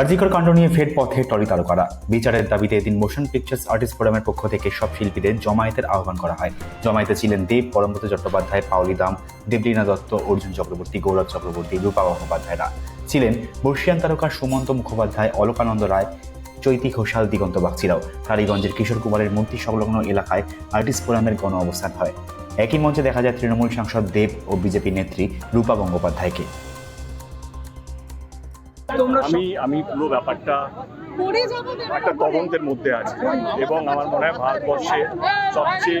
আরজিকর কাণ্ড নিয়ে ফের পথে টলি তারকারা। বিচারের দাবিতে এদিন মোশন পিকচার্স আর্টিস্ট ফোরামের পক্ষ থেকে সব শিল্পীদের জমায়েতের আহ্বান করা হয়। জমায়েতে ছিলেন দেব পরমব্রত চট্টোপাধ্যায়, পাওলি দাম, দেবলীনা দত্ত, অর্জুন চক্রবর্তী, গৌরব চক্রবর্তী, রূপা গঙ্গোপাধ্যায়রা ছিলেন বর্ষিয়ান তারকা সুমন্ত মুখোপাধ্যায়, অলকানন্দ রায়, চৈতি ঘোষাল, দিগন্ত বাগচিরাও। টালিগঞ্জের কিশোর কুমারের মূর্তি সংলগ্ন এলাকায় আর্টিস্ট ফোরামের গণ অবস্থান হয়। একই মঞ্চে দেখা যায় তৃণমূল সাংসদ দেব ও বিজেপি নেত্রী রূপা গঙ্গোপাধ্যায়কে আমি আমি পুরো ব্যাপারটা একটা তদন্তের মধ্যে আছে। এবং আমার মনে হয় ভারতবর্ষে সবচেয়ে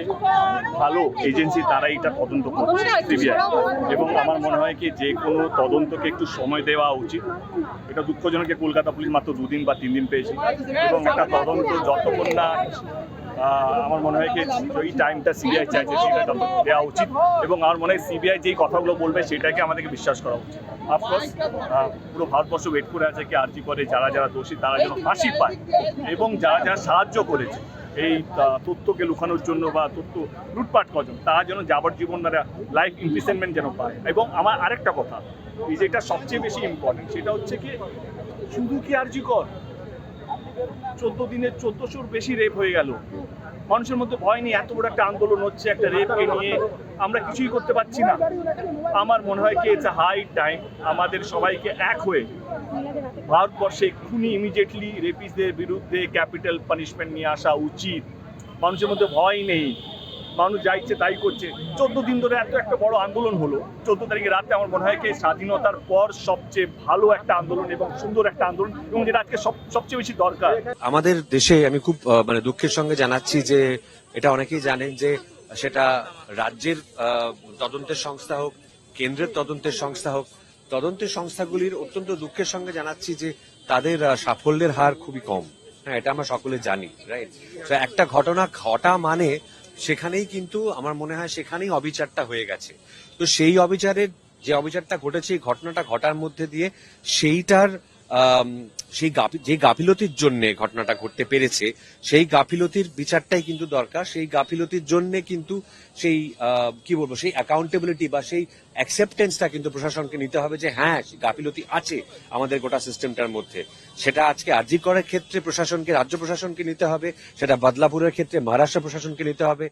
ভালো এজেন্সি তারা এটা তদন্ত করছে সিবিআই। এবং আমার মনে হয় কি যে কোনো তদন্তকে একটু সময় দেওয়া উচিত। এটা দুঃখজনক কলকাতা পুলিশ মাত্র দুদিন বা তিন দিন পেয়েছে। এবং একটা তদন্ত যতক্ষণ না আমার মনে হয় ওই টাইমটা সিবিআই চাইছে সেটা দেওয়া উচিত। এবং আমার মনে হয় সিবিআই যেই কথাগুলো বলবে, সেটাকে আমাদেরকে বিশ্বাস করা উচিত। অফকোর্স পুরো ভারতবর্ষ ওয়েট করে আছে কি আর্জি করে, যারা যারা দোষী, তারা যেন ফাঁসি পায়। এবং যারা যারা সাহায্য করেছে, এই তথ্যকে লুকানোর জন্য বা তথ্য লুটপাট করার জন্য, তারা যেন যাবার জীবন যাবজ্জীবন লাইফ ইমপ্রিসনমেন্ট যেন পায়। এবং আমার আরেকটা কথা, এই যেটা সবচেয়ে বেশি ইম্পর্টেন্ট সেটা হচ্ছে কি, শুধু কি আর্জি কর চোদ্দ দিনের চোদ্দশোর বেশি রেপ হয়ে গেল। মানুষের মধ্যে ভয় নেই, এত বড় একটা আন্দোলন হচ্ছে, একটা রেপকে নিয়ে আমরা কিছুই করতে পারছি না। আমার মনে হয় কি ইটস হাই টাইম আমাদের সবাইকে এক হয়ে ভারতবর্ষে খুনি ইমিডিয়েটলি রেপিসদের বিরুদ্ধে ক্যাপিটাল পানিশমেন্ট নিয়ে আসা উচিত। মানুষের মধ্যে ভয় নেই। মানুষ যা ইচ্ছে তাই করছে। চোদ্দ দিন ধরে এত একটা বড় আন্দোলন হলো। চোদ্দ তারিখে রাতে আমার মনে হয় কি স্বাধীনতার পর সবচেয়ে ভালো একটা আন্দোলন এবং সুন্দর একটা আন্দোলন এবং যেটা আজকে সব সবচেয়ে বেশি দরকার। আমাদের দেশে আমি খুব মানে দুঃখের সঙ্গে জানাচ্ছি যে এটা অনেকেই জানেন যে সেটা রাজ্যের তদন্তের সংস্থা হোক, কেন্দ্রের তদন্তের সংস্থা হোক, তদন্তের সংস্থাগুলির অত্যন্ত দুঃখের সঙ্গে জানাচ্ছি যে তাদের সাফল্যের হার খুবই কম। হ্যাঁ এটা আমরা সকলে জানি রাইট একটা ঘটনা ঘটা মানে সেখানেই কিন্তু আমার মনে হয় সেখানেই অবিচারটা হয়ে গেছে। তো সেই অবিচারের যে অবিচারটা ঘটেছে ঘটনাটা ঘটার মধ্যে দিয়ে সেইটার সেই যে গাফিলতির জন্য ঘটনাটা ঘটতে পেরেছে, সেই গাফিলতির বিচারটাই কিন্তু দরকার। সেই গাফিলতির জন্য কিন্তু সেই কি বলব, সেই অ্যাকাউন্টেবিলিটি বা সেই অ্যাকসেপ্টেন্সটা কিন্তু প্রশাসনকে নিতে হবে যে হ্যাঁ গাফিলতি আছে আমাদের গোটা সিস্টেমটার মধ্যে। সেটা আজকে আর্জি করার ক্ষেত্রে প্রশাসনকে, রাজ্য প্রশাসনকে নিতে হবে, সেটা বদলাপুরের ক্ষেত্রে, মহারাষ্ট্র প্রশাসনকে নিতে হবে।